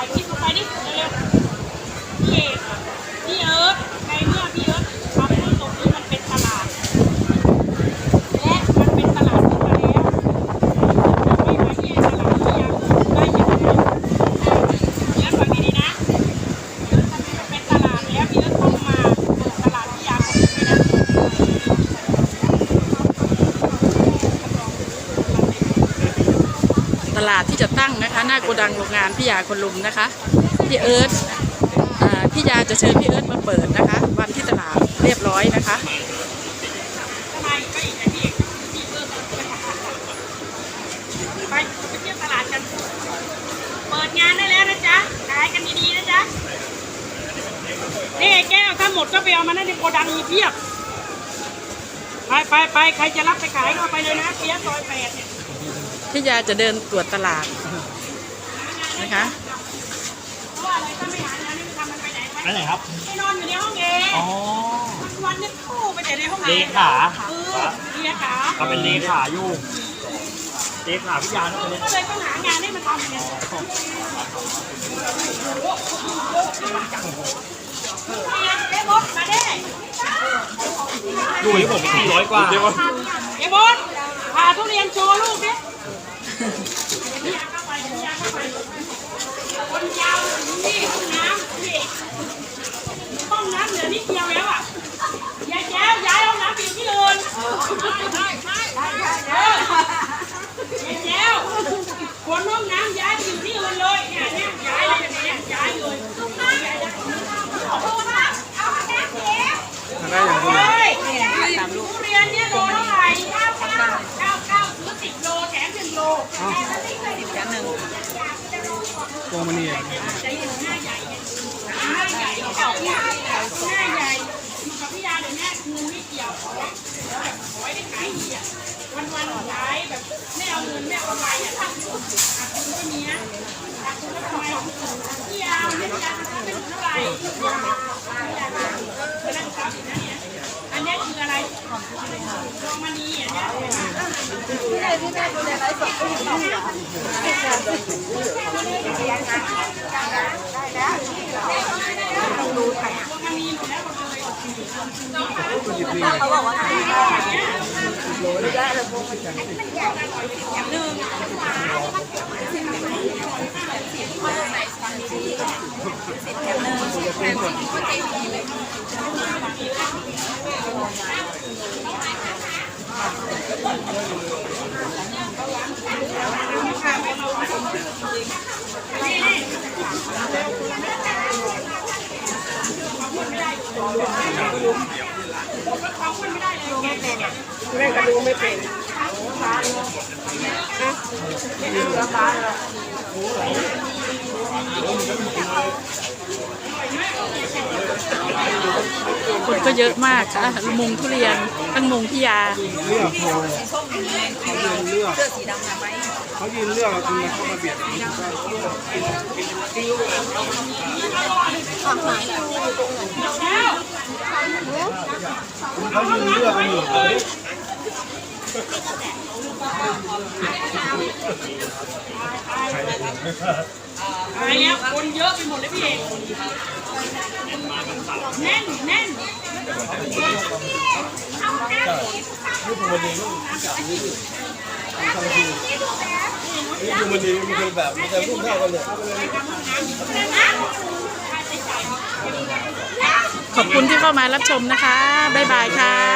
ถ่ายคลิปลงไปดิเร็วๆพี่เอกพี่เอิร์ธในเมื่อพี่เอิร์ธทำให้ตรงนี้มันเป็นตลาด และมันเป็นตลาดขึ้นมาแล้วไม่มาที่ตลาดที่ยังได้ยังไงแล้วฟังดีๆนะมันเป็นตลาดแล้วพี่เอิร์ธต้องมาเปิดตลาดที่ยางของพี่นะ ตลาดที่จะตั้งนะคะ หน้าโกดังโรงงานพี่ยาคนลุมนะคะพี่เอิร์ธพี่ยาจะเชิญพี่เอิร์ธมาเปิดนะคะ วันที่ตลาดเรียบร้อยนะคะทำไมก็อีกนะพี่เอพี่เอิร์ธไปไปเที่ยวตลาดกันเปิดงานได้แล้วนะจ๊ะขายกันดีๆนะจ๊ะนี่แก้วถ้าหมดก็ไปเอามานั่นในโกดังมีเพียบไปไปไปใครจะรับไปขายก็ไปเลยนะเพียซอยแปดเนี่ย พี่ยาจะเดินตรวจตลาดนะคะเพราะว่าอะไรถ้าไม่หางานนี่มันทำมันไปไหนไปอันไหนครับไปนอนอยู่ในห้องเองอ๋อวันๆเนี่ยคู่ไปแต่ในห้องเลเองขาเออเลขาเขาเป็นเลขาอยู่เลขาพิยานะคนนี้ก็เลยต้องหางานให้มันทำเนี่ยเอ๊ะบดมาได้ดูที่ผมสี่ร้อยกว่าเอ๊ะบดพาทุเรียนโชว์ลูกดิ คนี่เข้าไปคนยาวนี่ห้องน้ำนี่ห้องน้ำเหลือนิดเดียวแล้วอะยายแจ้วย้ายห้องน้ำไปอยู่ที่อื่นใช่ใช่ใช่ใช่ใช่ยายแจ้วคนห้องน้ำ ยดีอะวันวันๆขายแบบไม่เอาเงินไม่เอาอะไรอะทุนขาดทุนก็มีนะขาดทุนแล้วทำไม แถมหนึ่งแล้วได้แล้วลงดูไถมสี่ด้เจ๊ คืออะไรดวงมณีอะเนี่ยคนก็เยอะมากค่ะมุงทุเรียนทั้งมุงพี่ยาเลือกโทรเขายืนเลือกเขายืนเลือกคุณเขามาเบียด เขายืนเลือกกันอยู่ตายแล้คนเยอะไปหมดเลยพี่เอกแน่นแน่น นี่คือมันดีมันเป็นแบบมันจะรุ่งเท่ากันเลยขอบคุณที่เข้ามารับชมนะคะ บ๊ายบายค่ะ